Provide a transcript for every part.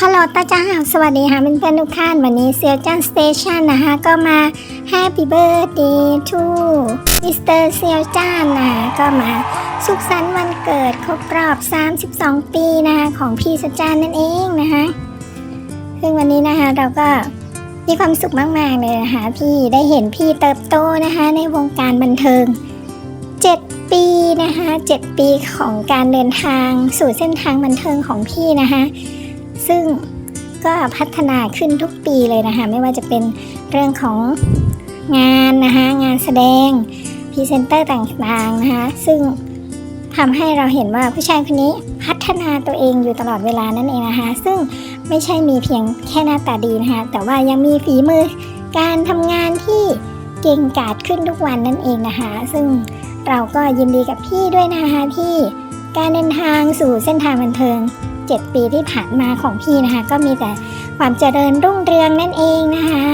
ฮัลโหลตาจ้าสวัสดีค่ะเพื่อนๆทุกท่าน วันนี้เซียวจันสเตชันนะคะ ก็มา Happy Birthday to Mr. เซียวจ้านนะคะก็มาสุขสันต์วันเกิดครบรอบ 32 ปีนะคะของพี่สจานนั่นเองนะคะซึ่งวันนี้นะคะเราก็มีความสุขมากๆเลยนะคะที่ได้เห็นพี่เติบโตนะคะในวงการบันเทิง 7 ปีนะคะ 7 ปีของการเดินทางสู่เส้นทางบันเทิงของพี่นะคะ ซึ่งก็พัฒนาขึ้นทุกปีเลยนะคะ ไม่ว่าจะเป็นเรื่องของงานนะคะ งานแสดงพรีเซนเตอร์ต่างๆนะคะ ซึ่งทำให้เราเห็นว่าผู้ชายคนนี้พัฒนาตัวเองอยู่ตลอดเวลานั่นเองนะคะ ซึ่งไม่ใช่มีเพียงแค่หน้าตาดีนะคะ แต่ว่ายังมีฝีมือการทำงานที่เก่งกาจขึ้นทุกวันนั่นเองนะคะ ซึ่งเราก็ยินดีกับพี่ด้วยนะคะที่การเดินทางสู่เส้นทางบันเทิง 7 ปีที่ผ่านมาของพี่นะคะ ก็มีแต่ความเจริญรุ่งเรืองนั่นเองนะคะ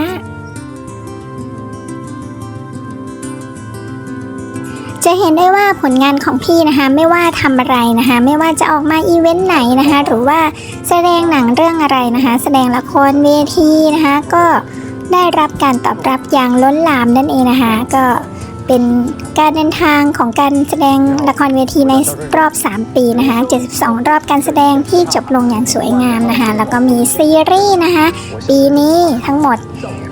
จะเห็นได้ว่าผลงานของพี่นะคะไม่ว่าทำอะไรนะคะ ไม่ว่าจะออกมาอีเวนต์ไหนนะคะ หรือว่าแสดงหนังเรื่องอะไรนะคะ แสดงละครเวทีนะคะ ก็ได้รับการตอบรับอย่างล้นหลามนั่นเองนะคะ ก็ เป็นการเดินทางของการแสดงละครเวทีในรอบ 3 ปีนะคะ 72 รอบการแสดงที่จบลงอย่างสวยงามนะคะ แล้วก็มีซีรีส์นะคะ ปีนี้ทั้งหมด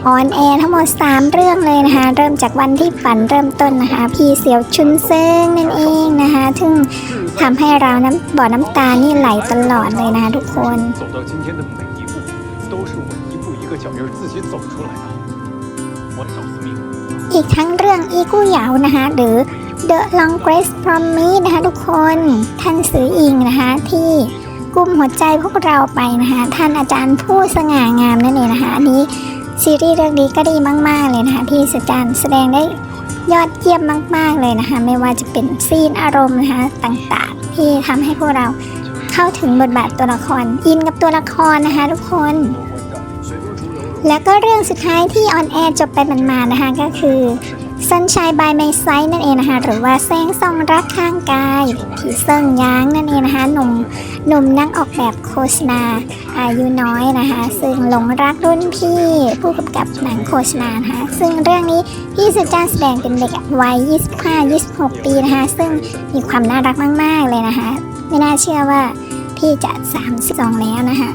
ออนแอร์ทั้งหมด 3 เรื่องเลยนะคะ เริ่มจากวันที่ฝันเริ่มต้นนะคะ พี่เสียวชุนเซิงนั่นเองนะคะซึ่งทำให้เราน้ำบ่อน้ำตานี่ไหลตลอดเลยนะคะทุกคน 走到今天的每一步，都是我一步一个脚印儿自己走出来的。我的小司命。 อีกทั้งเรื่องอีกู้เหยานะคะ หรือ The Longest Promise นะคะทุกคนท่านสืออิงนะคะที่กุมหัวใจพวกเราไปนะคะท่านอาจารย์ผู้สง่างามนั่นเองนะคะอันนี้ซีรีส์เรื่องนี้ก็ดีมาก ๆ เลยนะคะที่อาจารย์แสดงได้ยอดเยี่ยมมาก ๆ เลยนะคะ ไม่ว่าจะเป็นซีนอารมณ์นะคะต่างๆ ที่ทำให้พวกเราเข้าถึงบทบาทตัวละคร อินกับตัวละครนะคะทุกคน แล้วก็เรื่องสุดท้ายที่ออนแอร์จบไปมันมานะคะ ก็คือ Sunshine by My Side นั่นเองนะคะ หรือว่าแสงส่องรักข้างกายผีเซิงย้างนั่นเองนะคะหนุ่มหนุ่มนักออกแบบโฆษณาอายุน้อยนะคะ ซึ่งหลงรักรุ่นพี่ ผู้กำกับหนังโฆษณานะคะซึ่งเรื่องนี้พี่สุจ้าแสดงเป็นเด็กวัย 25-26 ปีนะคะ ซึ่งมีความน่ารักมาก ๆ เลยนะคะ ไม่น่าเชื่อว่าพี่จะ 32 แล้วนะคะ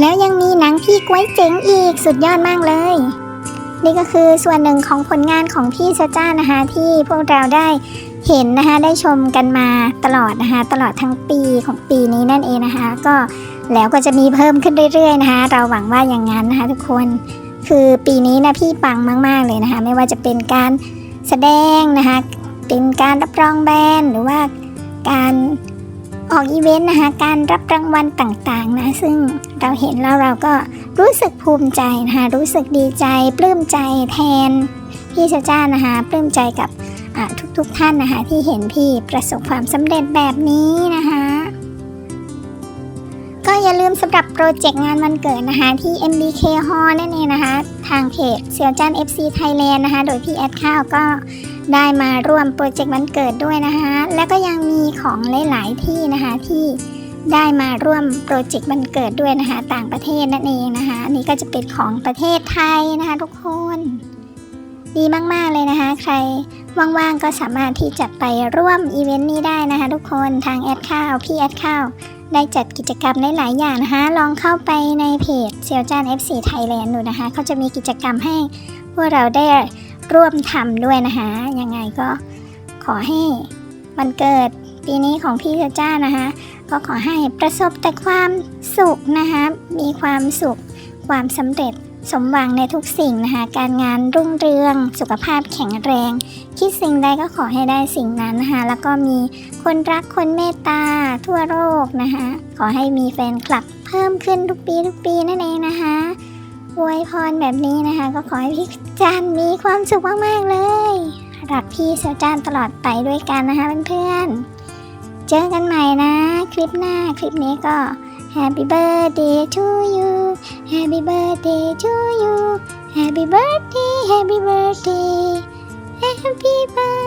แล้วยังมีหนังพี่กล้วยเจ๋งอีกสุดยอดมากเลย นี่ก็คือส่วนหนึ่งของผลงานของพี่ชาจ้านะคะที่พวกเราได้เห็นนะคะได้ชมกันมาตลอดนะคะตลอดทั้งปีของปีนี้นั่นเองนะคะ ก็แล้วก็จะมีเพิ่มขึ้นเรื่อยๆนะคะ เราหวังว่าอย่างนั้นนะคะทุกคนคือปีนี้นะพี่ปังมากๆเลยนะคะ ไม่ว่าจะเป็นการแสดงนะคะเป็นการรับรองแบรนด์หรือว่าการ ออกอีเวนต์นะคะการรับรางวัลต่างๆนะ ซึ่งเราเห็นแล้วเราก็รู้สึกภูมิใจนะคะรู้สึกดีใจปลื้มใจแทนพี่ชาจ้านะคะปลื้มใจกับทุกๆท่านนะคะที่เห็นพี่ประสบความสำเร็จแบบนี้นะคะก็อย่าลืมสำหรับโปรเจกต์งานวันเกิดนะคะที่ MBK Hall นั่นเองนะคะ ทางเพจเซียวจัน FC Thailand นะคะ โดยพี่แอดข้าวก็ ได้มาร่วมโปรเจกต์วันเกิดด้วยนะคะแล้วก็ยังมีของหลาย ๆ ที่นะคะที่ได้มาร่วมโปรเจกต์วันเกิดด้วยนะคะต่างประเทศนั่นเองนะคะอันนี้ก็จะเป็นของประเทศไทยนะคะทุกคน ดีมาก ๆ เลยนะคะ ใครว่าง ๆ ก็สามารถที่จะไปร่วมอีเวนต์นี้ได้นะคะทุกคนทางแอดข้าวพี่แอดข้าวได้จัดกิจกรรมหลาย ๆ อย่างนะคะ ลองเข้าไปในเพจเซียวจาน FC Thailand ดูนะคะ เขาจะมีกิจกรรมให้พวกเราได้ ร่วมทำด้วยนะคะยังไงก็ขอให้วันเกิดปีนี้ของพี่เซียวจ้านะคะก็ขอให้ประสบแต่ความสุขนะคะมีความสุขความสำเร็จสมหวังในทุกสิ่งนะคะการงานรุ่งเรือง สุขภาพแข็งแรง คิดสิ่งใดก็ขอให้ได้สิ่งนั้นนะคะแล้วก็มีคนรักคนเมตตาทั่วโลกนะคะขอให้มีแฟนคลับเพิ่มขึ้นทุกปีทุกปีนั่นเองนะคะ อวยพรแบบนี้นะคะ ก็ขอให้พี่จันมีความสุขมากๆเลย รักพี่เสียวจานตลอดไปด้วยกันนะคะเพื่อนๆ เจอกันใหม่นะ คลิปหน้าคลิปนี้ก็ Happy birthday to you Happy birthday to you Happy birthday Happy birthday Happy birthday